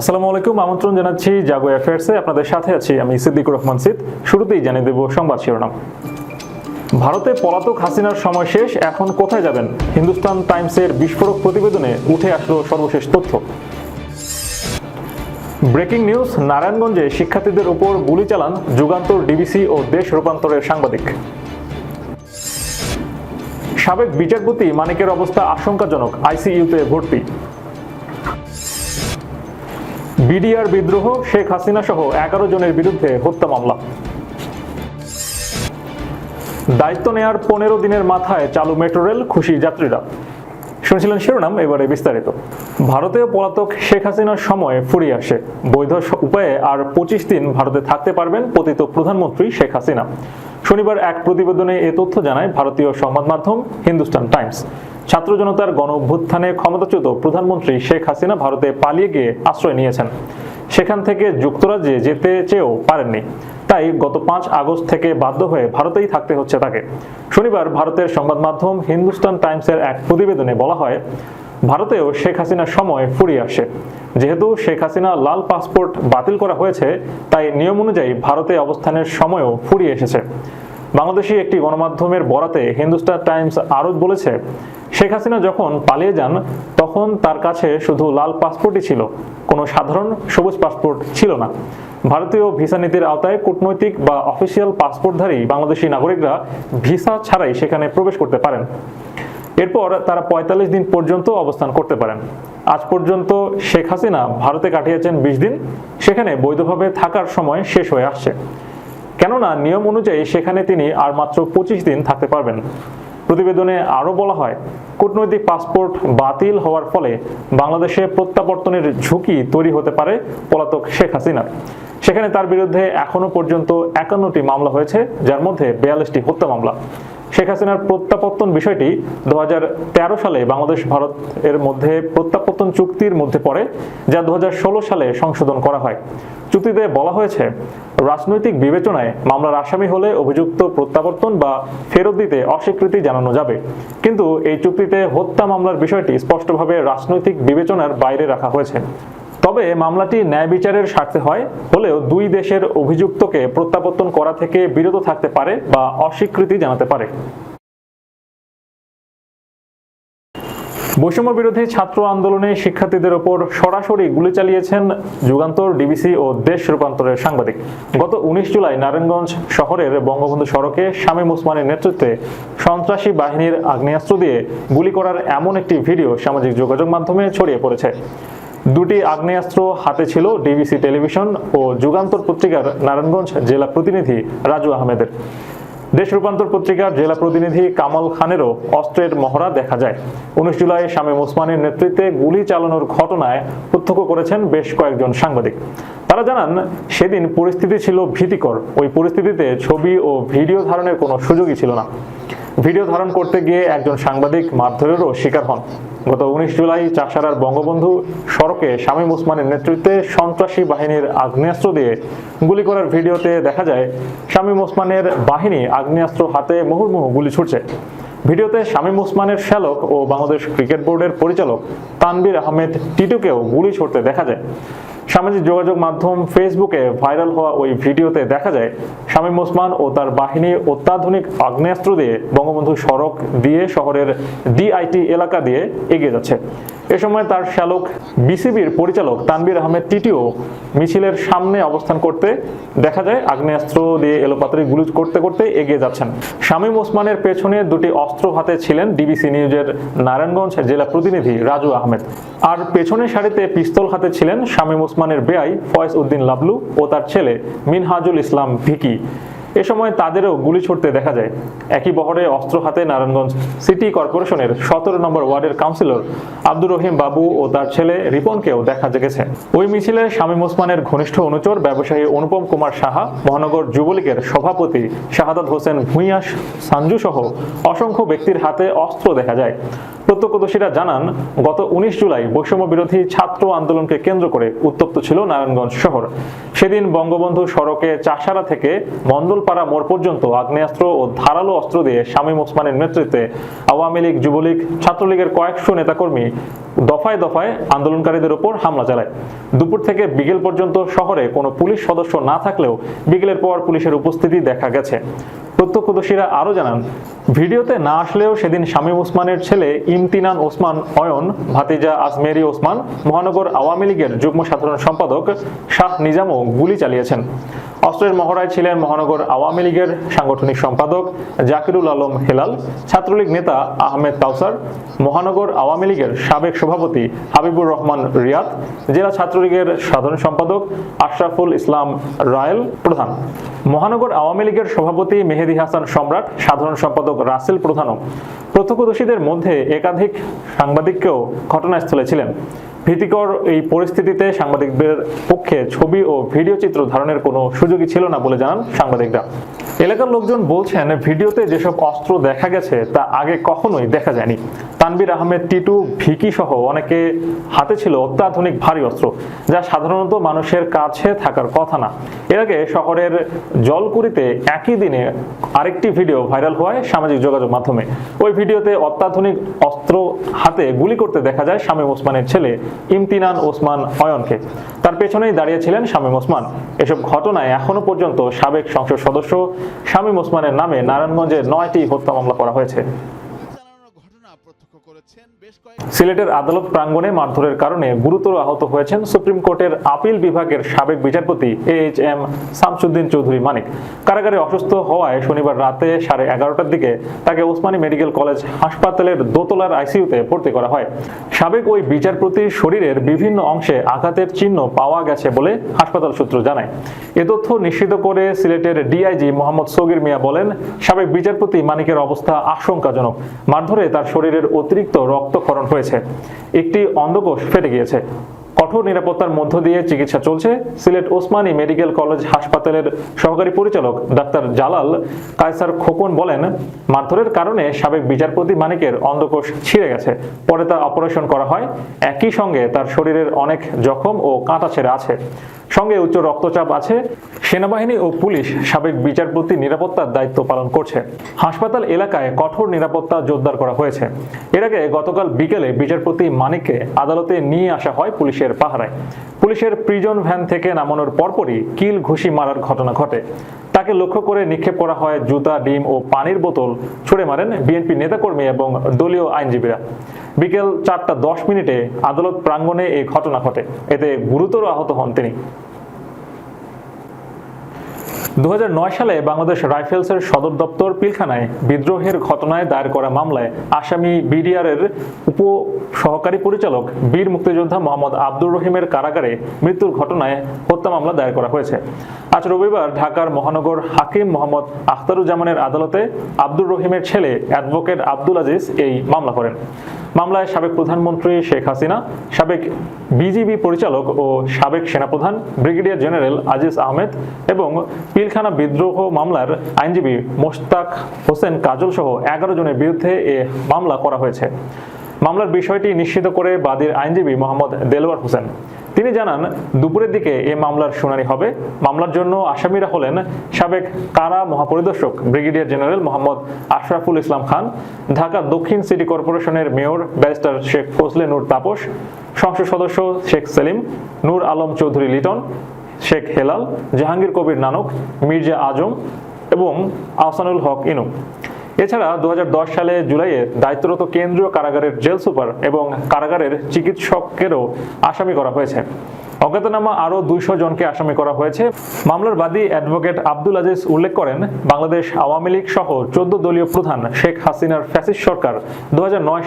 আসসালামু আলাইকুম, আমন্ত্রণ জানাচ্ছি জাগো অ্যাফেয়ার্সে। আপনাদের সাথে আছি আমি সিদ্দিকুর রহমান সিদ। শুরুতেই জানিয়ে দেব সংবাদ শিরোনাম। ভারতে পলাতক হাসিনার সময় শেষ, এখন কোথায় যাবেন? হিন্দুস্তান টাইমসের বিস্ফোরক প্রতিবেদনে উঠে আসলো সর্বশেষ তথ্য। ব্রেকিং নিউজ, নারায়ণগঞ্জে শিক্ষার্থীদের উপর গুলি চালান যুগান্তর ডিবিসি ও দেশ রূপান্তরের সাংবাদিক। সাবেক বিচারপতি মানিকের অবস্থা আশঙ্কাজনক, আইসিইউতে ভর্তি। বিডিআর বিদ্রোহ, শেখ হাসিনা সহ এগারো জনের বিরুদ্ধে হত্যা মামলা। দায়িত্ব নেয়ার পনেরো দিনের মাথায় চালু মেট্রো রেল, খুশি যাত্রীরা। শুনছিলেন শিরোনাম, এবারে বিস্তারিত। ভারতীয় পলাতক শেখ হাসিনার সময় ফুরিয়ে আসে। বৈধ উপায়ে আর পঁচিশ দিন ভারতে থাকতে পারবেন পতিত প্রধানমন্ত্রী শেখ হাসিনা। শনিবার এক প্রতিবেদনে এ তথ্য জানায় ভারতীয় সংবাদ মাধ্যম, হিন্দুস্তান টাইমস। ছাত্র জনতার গণ অভ্যুত্থানে ক্ষমতাচ্যুত প্রধানমন্ত্রী শেখ হাসিনা ভারতে পালিয়ে গিয়ে আশ্রয় নিয়েছেন। সেখান থেকে যুক্তরাজ্যে যেতে চেয়েও পারেননি। তাই গত পাঁচ আগস্ট থেকে বাধ্য হয়ে ভারতেই থাকতে হচ্ছে তাকে। শনিবার ভারতের সংবাদ মাধ্যম হিন্দুস্তান টাইমসের এক প্রতিবেদনে বলা হয়, ভারতেও শেখ হাসিনার সময় ফুরিয়ে আসে। যেহেতু শেখ হাসিনা লাল পাসপোর্ট বাতিল করা হয়েছে, তাই নিয়ম অনুযায়ী ভারতে অবস্থানের সময়ও ফুরিয়ে এসেছে। বাংলাদেশি একটি গণমাধ্যমের বরাতে হিন্দুস্তান টাইমস আরও বলেছে, শেখ হাসিনা যখন পালিয়ে যান, তখন তার কাছে শুধু লাল পাসপোর্টই ছিল। কোনো সাধারণ সবুজ পাসপোর্ট ছিল না। ভারতীয় ভিসা নীতির আওতায় কূটনৈতিক বা অফিসিয়াল পাসপোর্টধারী বাংলাদেশি নাগরিকরা ভিসা ছাড়াই সেখানে প্রবেশ করতে পারেন। এরপর তারা পঁয়তাল্লিশ দিন পর্যন্ত অবস্থান করতে পারেন। আজ পর্যন্ত শেখ হাসিনা ভারতে কাটিয়েছেন বিশ দিন, সেখানে বৈধভাবে থাকার সময় শেষ হয়ে আসছে। কেননা নিয়ম অনুযায়ী সেখানে তিনি আর মাত্র পঁচিশ দিন থাকতে পারবেন। প্রতিবেদনে আরও বলা হয়, কূটনৈতিক পাসপোর্ট বাতিল হওয়ার ফলে বাংলাদেশে প্রত্যাবর্তনের ঝুঁকি তৈরি হতে পারে পলাতক শেখ হাসিনার সেখানে তার বিরুদ্ধে এখনও পর্যন্ত একান্নটি মামলা হয়েছে, যার মধ্যে বিয়াল্লিশটি হত্যা মামলা। শেখ হাসিনার প্রত্যাবর্তন বিষয়টি দুহাজার তেরো সালে বাংলাদেশ, ভারত এর মধ্যে প্রত্যাবর্তন চুক্তির মধ্যে পড়ে, যা দুহাজার ষোলো সালে সংশোধন করা হয়। চুক্তিতে বলা হয়েছে, রাজনৈতিক বিবেচনায় মামলার আসামি হলে অভিযুক্ত প্রত্যাবর্তন বা ফেরত দিতে অস্বীকৃতি জানানো যাবে। কিন্তু এই চুক্তিতে হত্যা মামলার বিষয়টি স্পষ্টভাবে রাজনৈতিক বিবেচনার বাইরে রাখা হয়েছে। তবে মামলাটি ন্যায় বিচারের স্বার্থে হয়, হলেও দুই দেশের অভিযুক্তকে প্রত্যাবর্তন করা থেকে বিরত থাকতে পারে বা অস্বীকৃতি জানাতে পারে। বৈষম্য বিরোধী ছাত্র আন্দোলনে শিক্ষার্থীদের ওপর সরাসরি গুলি চালিয়েছেন যুগান্তর ডিবিসি ও দেশ রূপান্তরের সাংবাদিক। গত উনিশ জুলাই নারায়ণগঞ্জ শহরের বঙ্গবন্ধু সড়কে শামীম ওসমানের নেতৃত্বে সন্ত্রাসী বাহিনীর আগ্নেয়াস্ত্র দিয়ে গুলি করার এমন একটি ভিডিও সামাজিক যোগাযোগ মাধ্যমে ছড়িয়ে পড়েছে। দুটি আগ্নেয়াস্ত্র হাতে ছিল, ডিবিসি টেলিভিশন ও যুগান্তর পত্রিকার নারায়ণগঞ্জ জেলা প্রতিনিধি রাজু আহমেদের। দেশ রূপান্তর পত্রিকার জেলা প্রতিনিধি কামাল খানেরও অস্ত্রের মহড়া দেখা যায়। উনিশ জুলাই শামীম ওসমানের নেতৃত্বে গুলি চালানোর ঘটনায় প্রত্যক্ষ করেছেন বেশ কয়েকজন সাংবাদিক। তারা জানান, সেদিন পরিস্থিতি ছিল ভীতিকর। ওই পরিস্থিতিতে ছবি ও ভিডিও ধারণের কোনো সুযোগই ছিল না। ভিডিও ধারণ করতে গিয়ে একজন সাংবাদিক মারধরেরও শিকার হন। গত উনিশ জুলাই চাষারার বঙ্গবন্ধু সড়কে শামীম ওসমানের নেতৃত্বে সন্ত্রাসী বাহিনীর আগ্নেয়াস্ত্র দিয়ে গুলি করার ভিডিওতে দেখা যায়, শামীম ওসমানের বাহিনী আগ্নেয়াস্ত্র হাতে মুহুর্মুহু গুলি ছুটছে ভিডিওতে শামীম ওসমানের শ্যালক ও বাংলাদেশ ক্রিকেট বোর্ডের পরিচালক তানবির আহমেদ টিটুকেও গুলি ছুটতে দেখা যায়। সামাজিক যোগাযোগ মাধ্যম ফেসবুকে ভাইরাল হওয়া ওই ভিডিওতে দেখা যায়, শামীম ওসমান ও তার বাহিনী অত্যাধুনিক আগ্নেয়াস্ত্র দিয়ে বঙ্গবন্ধু সড়ক দিয়ে শহরের ডিআইটি এলাকা দিয়ে এগিয়ে যাচ্ছে। এ সময় তার শ্যালক বিসিবির পরিচালক তানবির আহমেদ টিটিও মিছিলের সামনে অবস্থান করতে দেখা যায়, আগ্নেয়াস্ত্র দিয়ে এলোপাতারি গুলি করতে করতে এগিয়ে যাচ্ছেন। শামীম ওসমানের পেছনে দুটি অস্ত্র হাতে ছিলেন ডিবিসি নিউজের নারায়ণগঞ্জ জেলা প্রতিনিধি রাজু আহমেদ। আর পেছনের সারিতে পিস্তল হাতে ছিলেন শামীম ওসমানের বেআই ফয়েজ উদ্দিন লাবলু ও তার ছেলে মিনহাজুল ইসলাম ভিকি। এ সময় তাদেরও গুলি ছুটতে দেখা যায়। একই বহরে অস্ত্র হাতে নারায়ণগঞ্জ সিটি কর্পোরেশনের সতেরো নম্বর ওয়ার্ডের কাউন্সিলর আব্দুর রহিম বাবু ও তার ছেলে রিপনকেও দেখা গেছে ওই মিছিলে শামীম ওসমানের ঘনিষ্ঠ অনুচর, ব্যবসায়ী অনুপম কুমার সাহা, মহানগর যুবলীগের সভাপতি শাহাদাত হোসেন ভূঁইয়া সাঞ্জু সহ অসংখ্য ব্যক্তির হাতে অস্ত্র দেখা যায়। প্রত্যক্ষদর্শীরা জানান, গত উনিশ জুলাই বৈষম্য বিরোধী ছাত্র আন্দোলনকে কেন্দ্র করে উত্তপ্ত ছিল নারায়ণগঞ্জ শহর। সেদিন বঙ্গবন্ধু সড়কে চাষারা থেকে মন্ডলপাড়া মোড় পর্যন্ত আগ্নেয়াস্ত্র ও ধারালো অস্ত্র দিয়ে শামীম ওসমানের নেতৃত্বে আওয়ামী লীগ, যুবলীগ, ছাত্রলীগের কয়েকশো নেতাকর্মী দফায় দফায় আন্দোলনকারীদের উপর হামলা চালায়। দুপুর থেকে বিকেল পর্যন্ত শহরে কোনো পুলিশ সদস্য না থাকলেও বিকেলের পর পুলিশের উপস্থিতি দেখা গেছে। প্রত্যক্ষদর্শীরা আরও জানান, ভিডিওতে না আসলেও সেদিন শামীম ওসমানের ছেলে ইমতিনান ওসমান অয়ন, ভাতিজা আজমেরি ওসমান, মহানগর আওয়ামী লীগের যুগ্ম সাধারণ সম্পাদক শাহ নিজামও গুলি চালিয়েছেন। অস্ত্রের মহড়ায় ছিলেন মহানগর আওয়ামী লীগের সাংগঠনিক সম্পাদক জাকিরুল আলম হেলাল, ছাত্রলীগ নেতা আহমেদ কাউসার, মহানগর আওয়ামী লীগের সাবেক সভাপতি হাবিবুর রহমান রিয়াদ, জেলা ছাত্রলীগের সাধারণ সম্পাদক আশরাফুল ইসলাম রায়েল প্রধান। মহানগর আওয়ামী লীগের সভাপতি মেহেদি হাসান সম্রাট, সাধারণ সম্পাদক রাসেল প্রধানও। প্রত্যক্ষদর্শীদের মধ্যে একাধিক সাংবাদিককেও ঘটনাস্থলে ছিলেন। ভীতিকর এই পরিস্থিতিতে সাংবাদিকদের পক্ষে ছবি ও ভিডিও চিত্র ধারণের কোনো সুযোগই ছিল না বলে জানান সাংবাদিকরা। এলাকার লোকজন বলছেন, ভিডিওতে যেসব অস্ত্র দেখা গেছে, তা আগে কখনোই দেখা যায়নি। তানবির আহমেদ, টিটু, ভিকি সহ অনেকে হাতে ছিল অত্যাধুনিক ভারী অস্ত্র, যা সাধারণত মানুষের কাছে থাকার কথা না। এর আগে শহরের জলকুড়িতে একই দিনে আরেকটি ভিডিও ভাইরাল হওয়ায় সামাজিক যোগাযোগ মাধ্যমে। ওই ভিডিওতে অত্যাধুনিক অস্ত্র হাতে গুলি করতে দেখা যায় শামীম ওসমানের ছেলে ইমতিনান ওসমান অয়নকে। তার পেছনেই দাঁড়িয়েছিলেন শামীম ওসমান। এসব ঘটনায় এখনও পর্যন্ত সাবেক সংসদ সদস্য শামীম ওসমানের নামে নারায়ণগঞ্জে নয়টি হত্যা মামলা করা হয়েছে। সিলেটের আদালত প্রাঙ্গণে মারধরের কারণে গুরুতর আহত হয়েছেন সুপ্রিম কোর্টের আপিল বিভাগের সাবেক বিচারপতি A H M Shamsuddin Chowdhury Manik. কারাগারে অসুস্থ হওয়ায় শনিবার রাতে সাড়ে এগারোটার দিকে তাকে ওসমানী মেডিকেল কলেজ হাসপাতালের দোতলার আইসিইউতে ভর্তি করা হয়। সাবেক ওই বিচারপতির শরীরের বিভিন্ন অংশে আঘাতের চিহ্ন পাওয়া গেছে বলে হাসপাতাল সূত্র জানায়। এ তথ্য নিশ্চিত করে সিলেটের ডিআইজি মোহাম্মদ সগির মিয়া বলেন, সাবেক বিচারপতি মানিকের অবস্থা আশঙ্কাজনক। মারধরে তার শরীরের অতিরিক্ত রক্তক্ষরণ হয়েছে। একটি অন্ধকোষ ফেটে গিয়েছে। কঠোর নিরাপত্তার মধ্য দিয়ে চিকিৎসা চলছে। সিলেট ওসমানী মেডিকেল কলেজ হাসপাতালের সহকারী পরিচালক ডাক্তার জালাল কায়সার খোকন বলেন, মারধরের কারণে সাবেক বিচারপতি মানিকের অন্ধকোষ ছিঁড়ে গেছে। পরে তা অপারেশন করা হয়। একই সঙ্গে তার শরীরের অনেক জখম ও কাঁটা ছেড়ে আছে। সঙ্গে উচ্চ রক্তচাপ আছে। সেনাবাহিনী ও পুলিশ সাবেক বিচারপতি নিরাপত্তার দায়িত্ব পালন করছে। হাসপাতাল এলাকায় কঠোর নিরাপত্তা জোরদার করা হয়েছে। এর আগে গতকাল বিকেলে বিচারপতি মানিককে আদালতে নিয়ে আসা হয় পুলিশের পাহারায়। পুলিশের প্রিজন ভ্যান থেকে নামানোর পরপরই কিল ঘুষি মারার ঘটনা ঘটে। তাকে লক্ষ্য করে নিক্ষেপ করা হয় জুতা, ডিম ও পানির বোতল, ছুড়ে মারেন বিএনপি নেতাকর্মী এবং দলীয় আইনজীবীরা। বিকেল চারটা দশ মিনিটে আদালত প্রাঙ্গণে এই ঘটনা ঘটে। এতে গুরুতর আহত হন তিনি। দু হাজার নয় সালে বাংলাদেশ রাইফেলসের সদর দপ্তর পিলখানায় বিদ্রোহের ঘটনায় দায়ের করা মামলায় আসামি বিডিআরের উপ সহকারী পরিচালক বীর মুক্তিযোদ্ধা মোহাম্মদ আব্দুর রহিমের কারাগারে মৃত্যুর ঘটনায় হত্যা মামলা দায়ের করা হয়েছে। আজ রবিবার ঢাকার মহানগর হাকিম মোহাম্মদ আখতারুজ্জামানের আদালতে আব্দুর রহিমের ছেলে অ্যাডভোকেট আব্দুল আজিজ এই মামলা করেন। মামলায় সাবেক প্রধানমন্ত্রী শেখ হাসিনা, সাবেক বিজিবি পরিচালক ও সাবেক সেনাপ্রধান ব্রিগেডিয়ার জেনারেল আজিজ আহমেদ এবং পিলখানা বিদ্রোহ মামলার আইনজীবী মোশতাক হোসেন কাজল সহ এগারো জনের বিরুদ্ধে এ মামলা করা হয়েছে। মামলার বিষয়টি নিশ্চিত করে বাদীর আইনজীবী মোহাম্মদ দেলোয়ার হোসেন। তিনি জানান, দুপুরের দিকে এ মামলার শুনানি হবে। মামলার জন্য আসামিরা হলেন সাবেক কারা মহাপরিদর্শক ব্রিগেডিয়ার জেনারেল মোহাম্মদ আশরাফুল ইসলাম খান, ঢাকা দক্ষিণ সিটি কর্পোরেশনের মেয়র ব্যারিস্টার শেখ ফজলে নূর তাপস, সংসদ সদস্য শেখ সেলিম, নূর আলম চৌধুরী লিটন, শেখ হেলাল, জাহাঙ্গীর কবির নানক, মির্জা আজম এবং আহসানুল হক ইনু। এছাড়া দু হাজার দশ সালে জুলাইয়ে দায়িত্বরত কেন্দ্রীয় কারাগারের জেল সুপার এবং কারাগারের চিকিৎসকেরও আসামি করা হয়েছে। অজ্ঞাতনামা আরও দুইশো জনকে আসামি করা হয়েছে। মামলার বাদী অ্যাডভোকেট আব্দুল আজিজ উল্লেখ করেন, বাংলাদেশ আওয়ামী লীগ সহ চোদ্দ দলীয় প্রধান শেখ হাসিনার ফ্যাসিস্ট সরকার দু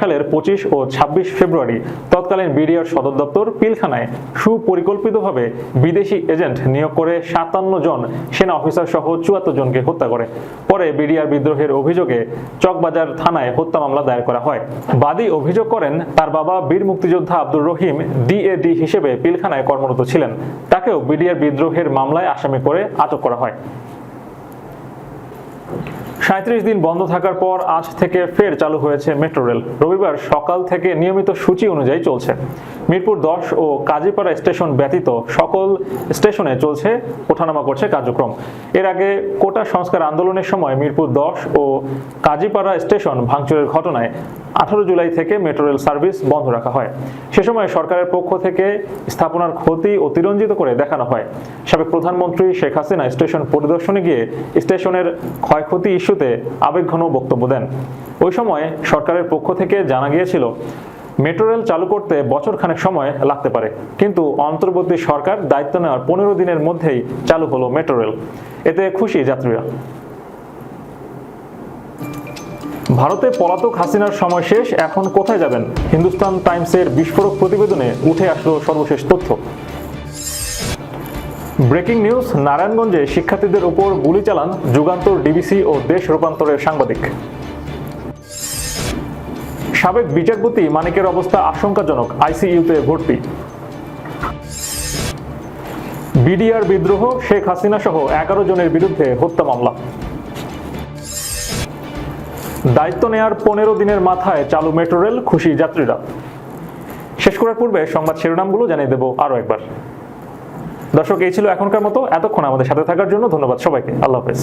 সালের পঁচিশ ও ছাব্বিশ ফেব্রুয়ারি তৎকালীন বিডিআর সদর দপ্তর পিলখানায় সুপরিকল্পিতভাবে বিদেশি এজেন্ট নিয়োগ করে সাতান্ন জন সেনা অফিসার সহ চুয়াত্তর জনকে হত্যা করে। পরে বিডিআর বিদ্রোহের অভিযোগে চকবাজার থানায় হত্যা মামলা দায়ের করা হয়। বাদী অভিযোগ করেন, তার বাবা বীর মুক্তিযোদ্ধা আব্দুর রহিম, ডিএডি হিসেবে পিলখানায় কর্মরত ছিলেন। তাকেও বিডিআর বিদ্রোহের মামলায় আসামি করে আটক করা হয়। সাঁত্রিশ দিন বন্ধ থাকার পর আজ থেকে ফের চালু হয়েছে মেট্রো রেল। রবিবার সকাল থেকে নিয়মিত সূচি অনুযায়ী চলছে। মিরপুর দশ ও কাজীপাড়া স্টেশন ব্যতীত সকল স্টেশনে চলছে ওঠানামা করছে কার্যক্রম। এর আগে কোটা সংস্কার আন্দোলনের সময় মিরপুর দশ ও কাজীপাড়া স্টেশন ভাঙচুরের ঘটনায় আঠারো জুলাই থেকে মেট্রো রেল সার্ভিস বন্ধ রাখা হয়। সে সময় সরকারের পক্ষ থেকে স্থাপনার ক্ষতি অতিরঞ্জিত করে দেখানো হয়। সাবেক প্রধানমন্ত্রী শেখ হাসিনা স্টেশন পরিদর্শনে গিয়ে স্টেশনের ক্ষয়ক্ষতি ইস্যুতে আবেগঘন বক্তব্য দেন। ওই সময় সরকারের পক্ষ থেকে জানা গিয়েছিল মেট্রো রেল চালু করতে বছর খানেক সময় লাগতে পারে, কিন্তু অন্তর্বর্তী সরকার দায়িত্ব নেওয়ার পনেরো দিনের মধ্যেই চালু হলো মেট্রো রেল। এতে খুশি যাত্রীরা। ভারতে পলাতক হাসিনার সময় শেষ, এখন কোথায় যাবেন? হিন্দুস্তান টাইমসের বিস্ফোরক প্রতিবেদনে উঠে আসলো সর্বশেষ তথ্য। ব্রেকিং নিউজ, নারায়ণগঞ্জে শিক্ষার্থীদের উপর গুলি চালান যুগান্তর ডিবিসি ও দেশ রূপান্তরের সাংবাদিক। সাবেক বিচারপতি মানিকের অবস্থা আশঙ্কাজনক, আইসিইউতে ভর্তি। বিডিআর বিদ্রোহ, শেখ হাসিনা সহ এগারো জনের বিরুদ্ধে হত্যা মামলা। দায়িত্ব নেয়ার পনেরো দিনের মাথায় চালু মেট্রো রেল, খুশি যাত্রীরা। শেষ করার পূর্বে সংবাদ শিরোনামগুলো জানিয়ে দেবো আরও একবার। দর্শক, এই ছিল এখনকার মতো। এতক্ষণ আমাদের সাথে থাকার জন্য ধন্যবাদ সবাইকে। আল্লাহ হাফেজ।